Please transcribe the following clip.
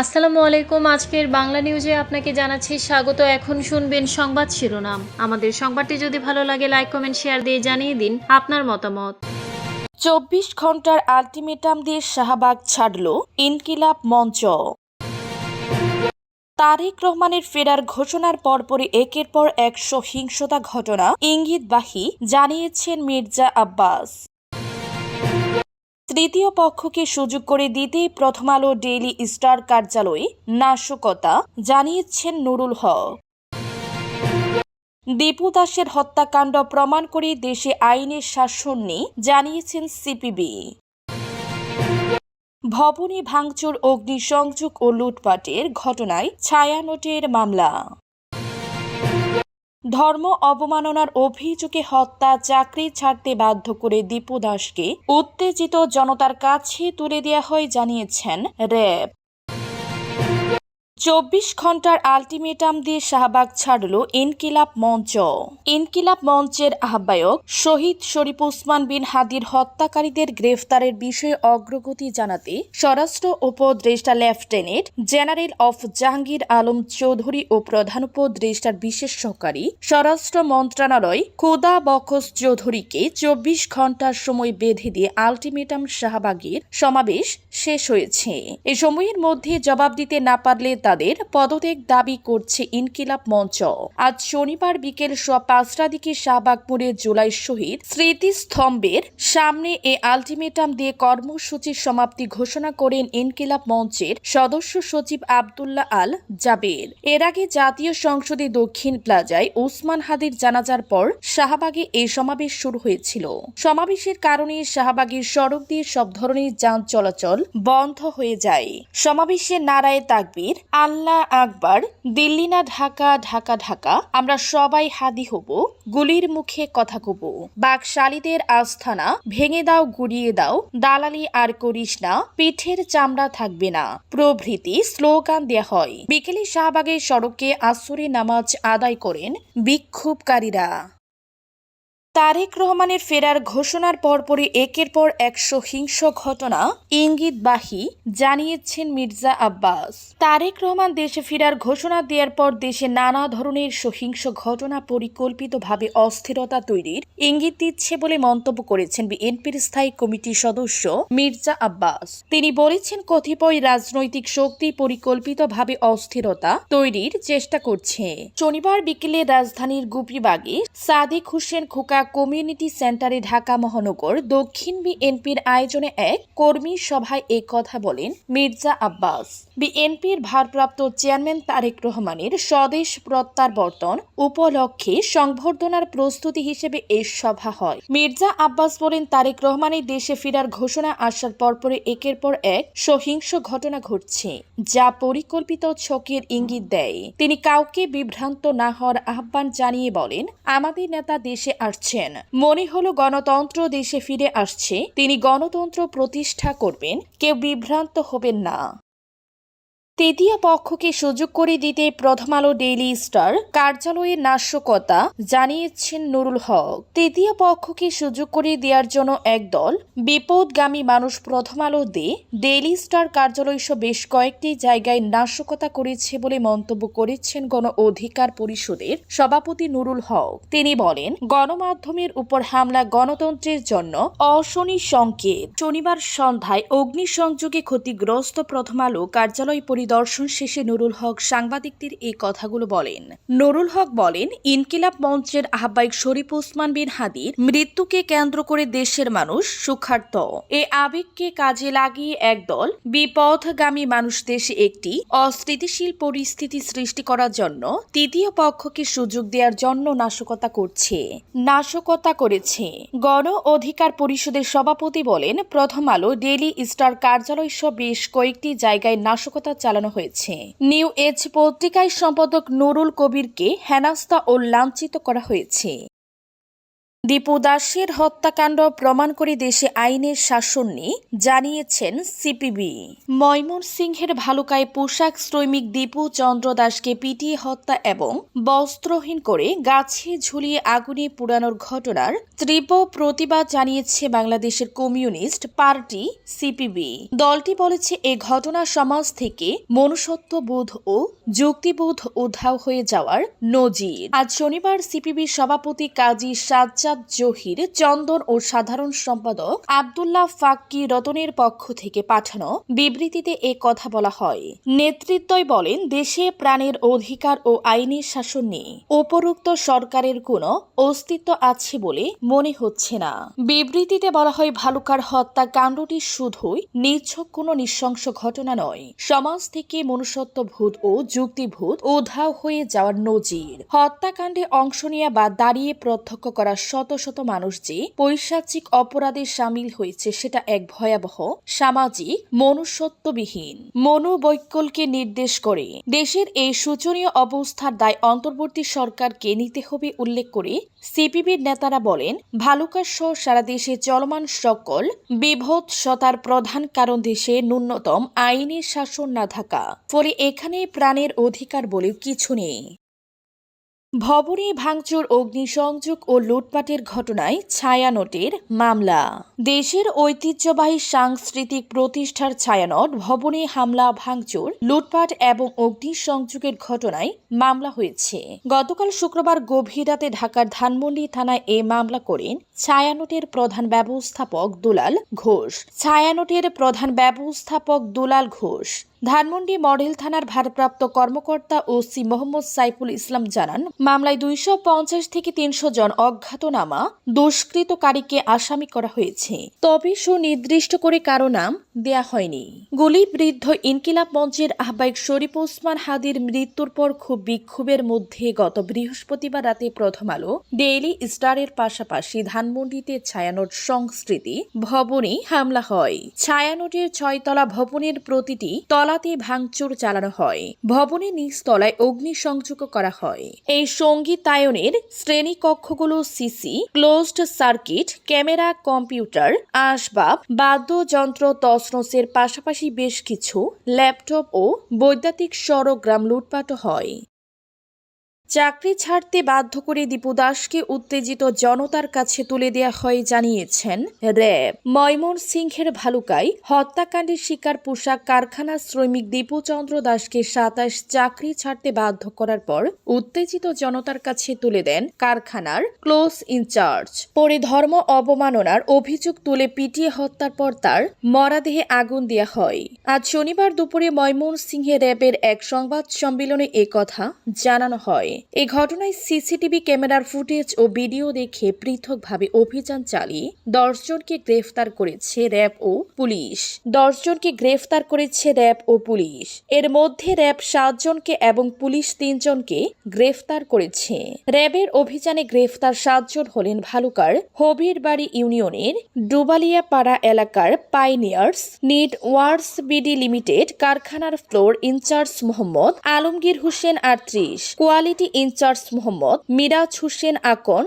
আসসালামু আলাইকুম। আজকের বাংলা নিউজে আপনাকে জানাচ্ছি স্বাগত। এখন শুনবেন সংবাদ শিরোনাম। আমাদের সংবাদটি যদি ভালো লাগে লাইক কমেন্ট শেয়ার দিয়ে জানিয়ে দিন আপনার মতামত। চব্বিশ ঘণ্টার আলটিমেটাম দিয়ে শাহবাগ ছাড়ল ইনকিলাব মঞ্চ। তারেক রহমানের ফেরার ঘোষণার পরপরই একের পর এক সহিংসতা ঘটনা ইঙ্গিতবাহী, জানিয়েছেন মির্জা আব্বাস। তৃতীয় পক্ষকে সুযোগ করে দিতে প্রথম আলো ডেইলি স্টার কার্যালয়ে নাশকতা জানিয়েছেন নুরুল হক। দীপু দাসের হত্যাকাণ্ড প্রমাণ করে দেশে আইনের শাসন নেই জানিয়েছেন সিপিবি। ভবনে ভাঙচুর, অগ্নিসংযোগ ও লুটপাটের ঘটনায় ছায়ানোটের মামলা। ধর্ম অবমাননার অভিযোগে হত্যা, চাকরি ছাড়তে বাধ্য করে দীপু দাসকে উত্তেজিত জনতার কাছে তুলে দেওয়া হয়, জানিয়েছেন র্যাব। চব্বিশ ঘণ্টার আলটিমেটাম দিয়ে শাহবাগ ছাড়ল ইনকিলাব মঞ্চ। ইনকিলাব মঞ্চের আহ্বায়ক শহীদ শরীফ উসমান বিন হাদির হত্যাকারীদের গ্রেফতারের বিষয়ে অগ্রগতি জানাতে স্বরাষ্ট্র উপদেষ্টা লেফটেন্যান্ট জেনারেল অফ জাহাঙ্গীর আলম চৌধুরী ও প্রধান উপদেষ্টার বিশেষ সহকারী স্বরাষ্ট্র মন্ত্রণালয় খুদা বখস চৌধুরীকে চব্বিশ ঘণ্টার সময় বেঁধে দিয়ে আলটিমেটাম শাহবাগের সমাবেশ শেষ হয়েছে। এ সময়ের মধ্যে জবাব দিতে না পারলে তাদের পদত্যাগ দাবি করছে ইনকিলাব মঞ্চ। আজ শনিবার বিকেল সোয়া পাঁচটা দিকে শাহবাগপুরে জুলাই শহীদ স্মৃতিস্তম্ভের সামনে এ আলটিমেটাম দিয়ে কর্মসূচির সমাপ্তি ঘোষণা করেন ইনকিলাব মঞ্চের সদস্য সচিব আবদুল্লাহ আল জাবের। এর আগে জাতীয় সংসদে দক্ষিণ প্লাজায় ওসমান হাদির জানাজার পর শাহবাগে এই সমাবেশ শুরু হয়েছিল। সমাবেশের কারণে শাহবাগের সড়ক দিয়ে সব ধরনের যান চলাচল বন্ধ হয়ে যায়। সমাবেশে নারায় তাকবীর আল্লাহ আকবার, দিল্লি না ঢাকা ঢাকা ঢাকা, আমরা সবাই হাদি হব, গুলির মুখে কথা কব। বাকশালীদের আস্থানা ভেঙে দাও, গুড়িয়ে দাও, দালালি আর করিস না, পিঠের চামড়া থাকবে না। প্রভৃতি স্লোগান দেয়া হয়। বিকেলে শাহবাগের সড়কে আসরে নামাজ আদায় করেন বিক্ষোভকারীরা। তারেক রহমানের ফেরার ঘোষণার পরপরই একের পর এক সহিংস ঘটনা ইঙ্গিতবাহী জানিয়েছেন মির্জা আব্বাস। তারেক রহমান দেশে ফেরার ঘোষণা দেওয়ার পর দেশে নানা ধরনের সহিংস ঘটনা পরিকল্পিতভাবে অস্থিরতা তৈরির ইঙ্গিত দিচ্ছে বলে মন্তব্য করেছেন বিএনপির স্থায়ী কমিটির সদস্য মির্জা আব্বাস। তিনি বলেছেন, কতিপয় রাজনৈতিক শক্তি পরিকল্পিতভাবে অস্থিরতা তৈরির চেষ্টা করছে। শনিবার বিকেলে রাজধানীর গুপিবাগে সাদিক হোসেন খোকা কমিউনিটি সেন্টারে ঢাকা মহানগর দক্ষিণ বিএনপির আয়োজনে এক কর্মী সভায় এ কথা বলেন মির্জা আব্বাস। বিএনপির ভারপ্রাপ্ত চেয়ারম্যান তারেক রহমানের স্বদেশ প্রত্যাবর্তন উপলক্ষে সংবর্ধনার প্রস্তুতি হিসেবে এ সভা হয়। মির্জা আব্বাস বলেন, তারেক রহমানের দেশে ফেরার ঘোষণা আসার পরপরে একের পর এক সহিংস ঘটনা ঘটছে, যা পরিকল্পিত ছকের ইঙ্গিত দেয়। তিনি কাউকে বিভ্রান্ত না হওয়ার আহ্বান জানিয়ে বলেন, আমাদের নেতা দেশে আসছেন মনে হলো গণতন্ত্র দেশে ফিরে আসছে। তিনি গণতন্ত্র প্রতিষ্ঠা করবেন। কেউ বিভ্রান্ত হবেন না। তৃতীয় পক্ষকে সুযোগ করে দিতে প্রথম আলো ডেইলি স্টার কার্যালয়ে নাশকতা জানিয়েছেন নুরুল হক। তৃতীয় পক্ষকে সুযোগ করে দেওয়ার জন্য একদল বিপদগামী মানুষ প্রথম আলো দিয়ে ডেইলি স্টার কার্যালয় সহ বেশ কয়েকটি জায়গায় নাশকতা করেছে বলে মন্তব্য করেছেন গণ অধিকার পরিষদের সভাপতি নুরুল হক। তিনি বলেন, গণমাধ্যমের উপর হামলা গণতন্ত্রের জন্য অশনি সংকেত। শনিবার সন্ধ্যায় অগ্নিসংযোগে ক্ষতিগ্রস্ত প্রথম আলো কার্যালয় পরিদর্শন শেষে নুরুল হক সাংবাদিকদের এই কথাগুলো বলেন। নুরুল হক বলেন, ইনকিলাব মঞ্চের আহ্বায়ক শরীফ ওসমান বিন হাদির মৃত্যুকে কেন্দ্র করে দেশের মানুষ সুখার্থ এ আবেগকে কাজে লাগিয়ে একদল বিপথগামী মানুষ দেশে একটি অস্থিতিশীল পরিস্থিতি সৃষ্টি করার জন্য তৃতীয় পক্ষকে সুযোগ দেওয়ার জন্য নাশকতা করছে। নাশকতা করেছে। গণ অধিকার পরিষদের সভাপতি বলেন, প্রথম আলো, ডেইলি স্টার কার্যালয় সহ বেশ কয়েকটি জায়গায় নাশকতা চালানো হয়েছে। নিউ এজ পত্রিকায় সম্পাদক নুরুল কবিরকে হেনাস্তা ও লাঞ্ছিত করা হয়েছে। দীপু দাসের হত্যাকাণ্ড প্রমাণ করে দেশে আইনের শাসন নিয়ে জানিয়েছেন সিপিবি। ময়মনসিংহের ভালুকায় পোশাক শ্রমিক দীপু চন্দ্র দাসকে পিটিয়ে হত্যা এবং বস্ত্রহীন করে গাছে ঝুলিয়ে আগুনে পোড়ানোর ঘটনার তীব্র প্রতিবাদ জানিয়েছে বাংলাদেশের কমিউনিস্ট পার্টি সিপিবি। দলটি বলেছে, এ ঘটনা সমাজ থেকে মনুষ্যত্ব বোধ ও যুক্তিবোধ উধাও হয়ে যাওয়ার নজির। আজ শনিবার সিপিবির সভাপতি কাজী সাজ্জাদ জহির, চন্দন ও সাধারণ সম্পাদক আবদুল্লাহ ফাক্কি রতনের পক্ষ থেকে পাঠানো বিবৃতিতে এ কথা বলা হয়। নেতৃত্বই বলেন, দেশে প্রাণের অধিকার ও আইনের শাসন নিয়ে উপরোক্ত সরকারের কোনো অস্তিত্ব আছে বলে মনে হচ্ছে না। বিবৃতিতে বলা হয়, ভালুকার হত্যাকাণ্ডটি শুধুই নিছক কোনো নৃশংস ঘটনা নয়। সমাজ থেকে মনুষ্যত্বভূত ও যুক্তিভূত উধাও হয়ে যাওয়ার নজির। হত্যাকাণ্ডে অংশ নেওয়া বা দাঁড়িয়ে প্রত্যক্ষ করা শত শত মানুষ যে পৈশাচিক অপরাধে সামিল হয়েছে সেটা এক ভয়াবহ, সামাজিক, মনুষ্যত্ববিহীন। মনোবৈকল্যকে নির্দেশ করে, দেশের এই শোচনীয় অবস্থার দায় অন্তর্বর্তী সরকারকে নিতে হবে উল্লেখ করে সিপিবির নেতারা বলেন ভালুকা সহ সারা দেশে চলমান সকল বিভৎসতার প্রধান কারণ দেশে ন্যূনতম আইনের শাসন না থাকা। ফলে এখানে প্রাণের অধিকার বলেও কিছু নেই। ভবনে ভাঙচুর, অগ্নিসংযোগ ও লুটপাটের ঘটনায় ছায়ানটের মামলা। দেশের ঐতিহ্যবাহী সাংস্কৃতিক প্রতিষ্ঠার ছায়ানট, ভবনে হামলা, ভাঙচুর, লুটপাট এবং অগ্নিসংযোগের ঘটনায় মামলা হয়েছে। গতকাল শুক্রবার গভীর রাতে ঢাকার ধানমন্ডি থানায় এ মামলা করেন ছায়ানটের প্রধান ব্যবস্থাপক দুলাল ঘোষ। ছায়ানটের প্রধান ব্যবস্থাপক দুলাল ঘোষ ধানমন্ডি মডেল থানার ভারপ্রাপ্ত কর্মকর্তা ও সি মোহাম্মদ সাইফুল ইসলাম জানান, মামলায় দুইশো পঞ্চাশ থেকে তিনশো জন অজ্ঞাতনামা, দুষ্কৃতকারীকে আসামি করা হয়েছে। তবে সুনির্দিষ্ট করে কারও নাম দেয়া হয়নি। গুলিবৃদ্ধ ইনকিলাব মঞ্চের আহ্বায়ক শরীফ ওসমান হাদির মৃত্যুর পর খুব বিক্ষোভের মধ্যে গত বৃহস্পতিবার রাতে প্রথম আলো, ডেইলি স্টারের পাশাপাশি ধানমন্ডিতে ছায়ানট সংস্কৃতি ভবনে হামলা হয়। ছায়ানটের ছয়তলা ভবনের প্রতিটি তলাতে ভাঙচুর চালানো হয়। ভবনের নিচতলায় অগ্নিসংযোগ করা হয়। এই সঙ্গীতায়নের শ্রেণি কক্ষগুলো CC, closed circuit, camera, computer, আসবাব, বাদ্যযন্ত্র তসনসের পাশাপাশি বেশ কিছু ল্যাপটপ ও বৈদ্যুতিক সরগ্রাম লুটপাট হয়। চাকরি ছাড়তে বাধ্য করে দীপু দাসকে উত্তেজিত জনতার কাছে তুলে দেয়া হয়, জানিয়েছেন র্যাব ময়মনসিংহের ভালুকায় হত্যাকাণ্ডের শিকার পোশাক কারখানা শ্রমিক দীপুচন্দ্র দাসকে সাতাশ চাকরি ছাড়তে বাধ্য করার পর উত্তেজিত জনতার কাছে তুলে দেন কারখানার ক্লোজ ইনচার্জ। পরে ধর্ম অবমাননার অভিযোগ তুলে পিটিয়ে হত্যার পর তার মরাদেহে আগুন দেয়া হয়। আজ শনিবার দুপুরে ময়মন ময়মনসিংহে র্যাবের এক সংবাদ সম্মেলনে কথা জানানো হয়। এ ঘটনায় সিসিটিভি ক্যামেরার ফুটেজ ও ভিডিও দেখে পৃথকভাবে অভিযান চালিয়ে দশজনকে গ্রেফতার করেছে র্যাব ও পুলিশ। দশজনকে গ্রেফতার করেছে র্যাব ও পুলিশ। এর মধ্যে র্যাব সাতজনকে এবং পুলিশ তিনজনকে গ্রেফতার করেছে। র্যাবের অভিযানে গ্রেফতার সাতজন হলেন ভালুকার হবির বাড়ি ইউনিয়নের ডুবালিয়াপাড়া এলাকার pioneers knit wears BD limited কারখানার ফ্লোর ইনচার্জ মোহাম্মদ আলমগীর হোসেন আটত্রিশ। Quality incharge Mohammad Miraj Hossain Akon